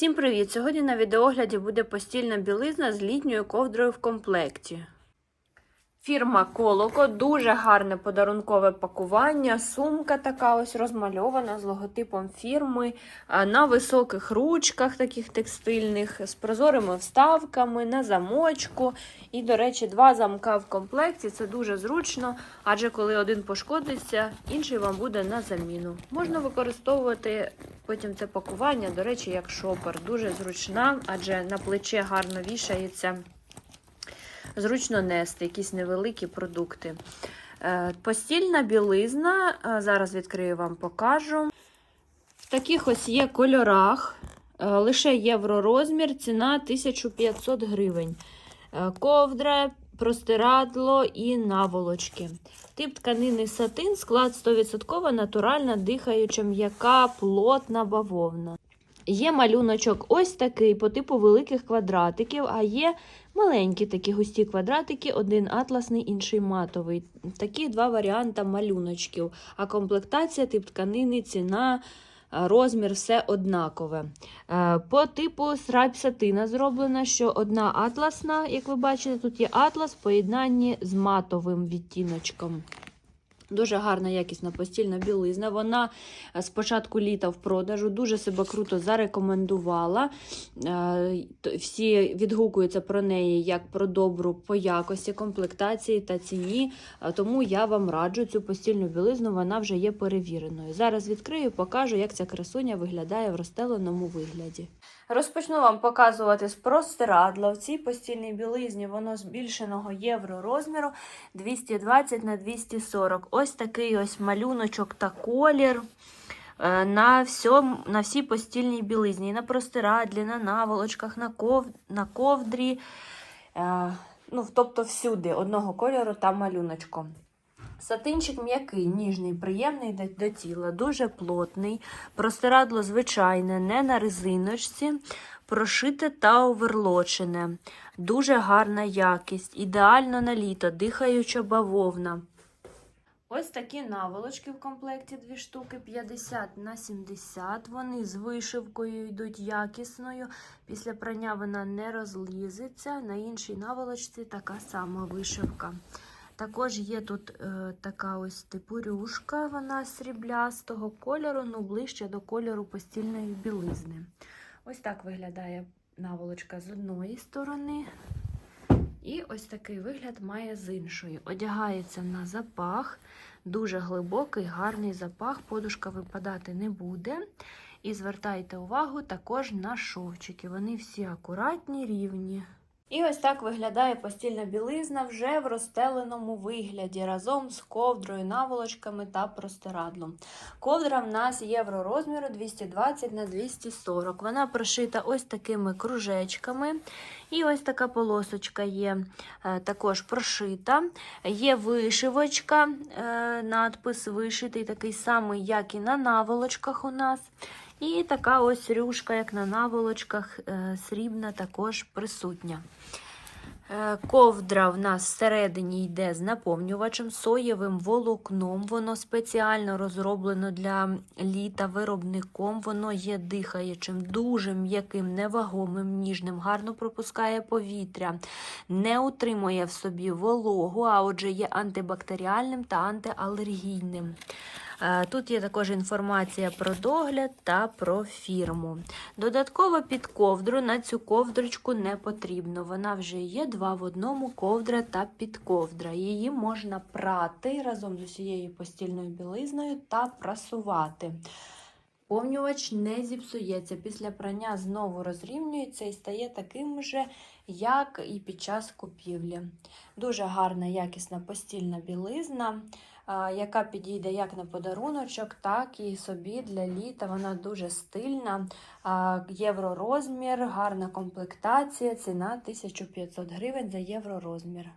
Всім привіт! Сьогодні на відеогляді буде постільна білизна з літньою ковдрою в комплекті. Фірма Колоко, дуже гарне подарункове пакування. Сумка така ось розмальована з логотипом фірми на високих ручках, таких текстильних, з прозорими вставками, на замочку. І, до речі, два замка в комплекті. Це дуже зручно, адже коли один пошкодиться, інший вам буде на заміну. Можна використовувати потім це пакування, до речі, як шопер. Дуже зручна, адже на плече гарно вішається. Зручно нести якісь невеликі продукти. Е, Постільна білизна, е, зараз відкрию вам покажу. В таких ось є кольорах, е, лише євророзмір, ціна 1500 гривень. Ковдра, простирадло і наволочки. Тип тканини сатин, склад 100% натуральна, дихаюча, м'яка, плотна бавовна. Є малюночок ось такий по типу великих квадратиків, а є маленькі такі густі квадратики, один атласний, інший матовий. Такі два варіанти малюночків. А комплектація, тип тканини, ціна, розмір, все однакове. Е, По типу срайп сатина зроблена, що одна атласна, як ви бачите, тут є атлас в поєднанні з матовим відтіночком. Дуже гарна якісна постільна білизна. Вона з початку літа в продажу дуже себе круто зарекомендувала. Е, Всі відгукуються про неї як про добру по якості, комплектації та ціні. Е, Тому я вам раджу цю постільну білизну, вона вже є перевіреною. Зараз відкрию, покажу, як ця красуня виглядає в розстеленому вигляді. Розпочну вам показувати з простирадла. В цій постільній білизні воно збільшеного євро розміру 220 на 240. Ось такий ось малюночок та колір. е, На, всьому, на всій постільній білизні, на простирадлі, на наволочках, на, ков, на ковдрі, е, ну, тобто всюди одного кольору та малюночком. Сатинчик м'який, ніжний, приємний до, до тіла, дуже плотний. Простирадло звичайне, не на резиночці, прошите та оверлочене. Дуже гарна якість, ідеально на літо, дихаюча бавовна. Ось такі наволочки в комплекті дві штуки 50 на 70. Вони з вишивкою йдуть якісною. Після прання вона не розлізеться. На іншій наволочці така сама вишивка. Також є тут е, така ось типу вона сріблястого кольору, ну ближче до кольору постільної білизни. Ось так виглядає наволочка з одної сторони. І ось такий вигляд має з іншої. Одягається на запах, дуже глибокий, гарний запах, подушка випадати не буде. І звертайте увагу також на шовчики. Вони всі акуратні, рівні. І ось так виглядає постільна білизна вже в розстеленому вигляді разом з ковдрою, наволочками та простирадлом. Ковдра в нас євророзміру 220 на 240. Вона прошита ось такими кружечками. І ось така полосочка є е, також прошита. Є вишивочка, е, надпис вишитий, такий самий, як і на наволочках у нас. І така ось рюшка, як на наволочках, е, срібна, також присутня. Е, Ковдра в нас всередині йде з наповнювачем, соєвим волокном. Воно спеціально розроблено для літа виробником. Воно є дихаючим, дуже м'яким, невагомим, ніжним, гарно пропускає повітря, не утримує в собі вологу, а отже є антибактеріальним та антиалергійним. Е, Тут є також інформація про догляд та про фірму. Додатково під ковдру на цю ковдрочку не потрібно. Вона вже є два в одному ковдра та підковдра. Її можна прати разом з усією постільною білизною та прасувати. Повнювач не зіпсується. Після прання знову розрівнюється і стає таким же, як і під час купівлі. Дуже гарна, якісна постільна білизна, яка підійде як на подаруночок, так і собі для літа. Вона дуже стильна, євророзмір, гарна комплектація, ціна 1500 гривень за євророзмір.